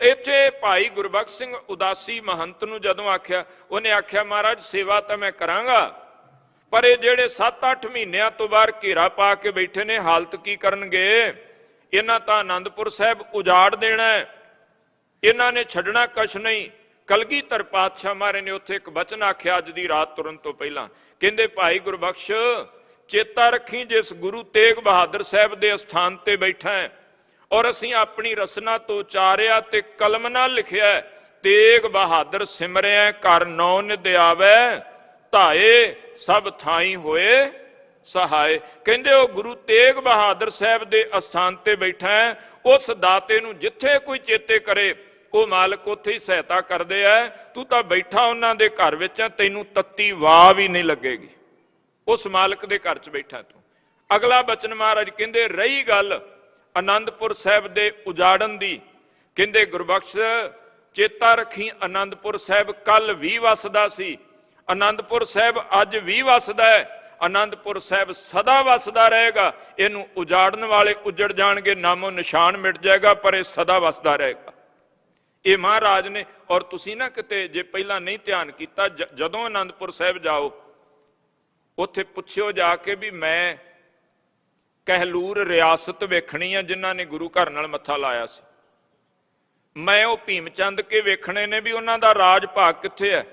ਇੱਥੇ ਭਾਈ ਗੁਰਬਖਸ਼ ਸਿੰਘ ਉਦਾਸੀ ਮਹੰਤ ਨੂੰ ਜਦੋਂ ਆਖਿਆ, ਉਹਨੇ ਆਖਿਆ, ਮਹਾਰਾਜ, ਸੇਵਾ ਤਾਂ ਮੈਂ ਕਰਾਂਗਾ, ਪਰ ਇਹ ਜਿਹੜੇ 7-8 ਮਹੀਨਿਆਂ ਤੋਂ ਬਾਹਰ ਘੇਰਾ ਪਾ ਕੇ ਬੈਠੇ ਨੇ, ਹਾਲਤ ਕੀ ਕਰਨਗੇ? ਇਹਨਾਂ ਤਾਂ ਆਨੰਦਪੁਰ ਸਾਹਿਬ ਉਜਾੜ ਦੇਣਾ ਹੈ। ਇਹਨਾਂ ਨੇ ਛੱਡਣਾ ਕੁਛ ਨਹੀਂ। ਕਲਗੀਧਰ ਪਾਤਸ਼ਾਹ ਮਾਰੇ ਨੇ ਉੱਥੇ ਇੱਕ ਬਚਨ ਆਖਿਆ ਅੱਜ ਦੀ ਰਾਤ ਤੁਰਨ ਤੋਂ ਪਹਿਲਾਂ। ਕਹਿੰਦੇ, ਭਾਈ ਗੁਰਬਖਸ਼, ਚੇਤਾ ਰੱਖੀ ਜਿਸ ਗੁਰੂ ਤੇਗ ਬਹਾਦਰ ਸਾਹਿਬ ਦੇ ਅਸਥਾਨ ਤੇ ਬੈਠਾ ਹੈ ਔਰ ਅਸੀਂ ਆਪਣੀ ਰਸਨਾ ਤੋਂ ਉਚਾਰਿਆ ਤੇ ਕਲਮ ਨਾਲ ਲਿਖਿਆ ਤੇਗ ਬਹਾਦਰ ਸਿਮਰਿਆ ਕਰ ਨੌ ਨਿਦ ਧਾਏ, ਸਭ ਥਾਈ ਹੋਏ, ਸਹਾਏ। ਕਹਿੰਦੇ ਉਹ ਗੁਰੂ ਤੇਗ ਬਹਾਦਰ ਸਾਹਿਬ ਦੇ ਅਸਥਾਨ ਤੇ ਬੈਠਾ ਹੈ, ਉਸ ਦਾਤੇ ਨੂੰ ਜਿੱਥੇ ਕੋਈ ਚੇਤੇ ਕਰੇ, ਉਹ ਮਾਲਕ ਉੱਥੇ ਹੀ ਸਹਾਇਤਾ ਕਰਦੇ ਆ ਤੂੰ ਤਾਂ ਬੈਠਾ ਉਹਨਾਂ ਦੇ ਘਰ ਵਿੱਚ ਆ ਤੈਨੂੰ ਤੱਤੀ ਵਾਹ ਵੀ ਨਹੀਂ ਲੱਗੇਗੀ। ਉਸ ਮਾਲਕ ਦੇ ਘਰ 'ਚ ਬੈਠਾ ਤੂੰ। ਅਗਲਾ ਬਚਨ ਮਹਾਰਾਜ ਕਹਿੰਦੇ, ਰਹੀ ਗੱਲ ਆਨੰਦਪੁਰ ਸਾਹਿਬ ਦੇ ਉਜਾੜਨ ਦੀ ਕਹਿੰਦੇ ਗੁਰਬਖਸ਼ ਚੇਤਾ ਰੱਖੀ ਆਨੰਦਪੁਰ ਸਾਹਿਬ ਕੱਲ ਵੀ ਵਸਦਾ ਸੀ। ਆਨੰਦਪੁਰ ਸਾਹਿਬ ਅੱਜ ਵੀ ਵਸਦਾ ਹੈ ਆਨੰਦਪੁਰ ਸਾਹਿਬ ਸਦਾ ਵਸਦਾ ਰਹੇਗਾ। ਇਹਨੂੰ ਉਜਾੜਨ ਵਾਲੇ ਉਜੜ ਜਾਣਗੇ, ਨਾਮੋ ਨਿਸ਼ਾਨ ਮਿਟ ਜਾਏਗਾ, ਪਰ ਇਹ ਸਦਾ ਵਸਦਾ ਰਹੇਗਾ। ਇਹ ਮਹਾਰਾਜ ਨੇ, ਔਰ ਤੁਸੀਂ ਨਾ ਕਿਤੇ ਜੇ ਪਹਿਲਾਂ ਨਹੀਂ ਧਿਆਨ ਕੀਤਾ ਜਦੋਂ ਆਨੰਦਪੁਰ ਸਾਹਿਬ ਜਾਓ, ਉੱਥੇ ਪੁੱਛਿਓ ਜਾ ਕੇ ਵੀ ਮੈਂ ਕਹਿਲੂਰ ਰਿਆਸਤ ਵੇਖਣੀ ਆ ਜਿਨ੍ਹਾਂ ਨੇ ਗੁਰੂ ਘਰ ਨਾਲ ਮੱਥਾ ਲਾਇਆ ਸੀ। ਮੈਂ ਉਹ ਭੀਮਚੰਦ ਕੇ ਵੇਖਣੇ ਨੇ ਵੀ ਉਹਨਾਂ ਦਾ ਰਾਜ ਭਾਗ ਕਿੱਥੇ ਹੈ?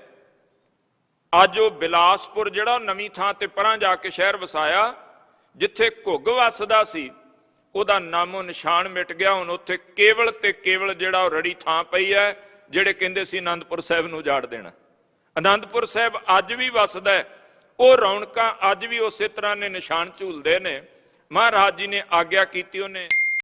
ਅੱਜ ਉਹ ਬਿਲਾਸਪੁਰ ਜਿਹੜਾ ਉਹ ਨਵੀਂ ਥਾਂ ਤੇ ਪਰਾਂ ਜਾ ਕੇ ਸ਼ਹਿਰ ਵਸਾਇਆ, ਜਿੱਥੇ ਘੁੱਗ ਵਸਦਾ ਸੀ, ਉਹਦਾ ਨਾਮੋ ਨਿਸ਼ਾਨ ਮਿਟ ਗਿਆ। ਹੁਣ ਉੱਥੇ ਕੇਵਲ ਤੇ ਕੇਵਲ ਜਿਹੜਾ ਉਹ ਰੜੀ ਥਾਂ ਪਈ ਹੈ, ਜਿਹੜੇ ਕਹਿੰਦੇ ਸੀ ਆਨੰਦਪੁਰ ਸਾਹਿਬ ਨੂੰ ਉਜਾੜ ਦੇਣਾ। ਆਨੰਦਪੁਰ ਸਾਹਿਬ ਅੱਜ ਵੀ ਵਸਦਾ ਉਹ ਰੌਣਕਾਂ ਅੱਜ ਵੀ ਉਸੇ ਤਰ੍ਹਾਂ ਨੇ ਨਿਸ਼ਾਨ ਝੂਲਦੇ ਨੇ। ਮਹਾਰਾਜ ਜੀ ਨੇ ਆਗਿਆ ਕੀਤੀ ਉਹਨੇ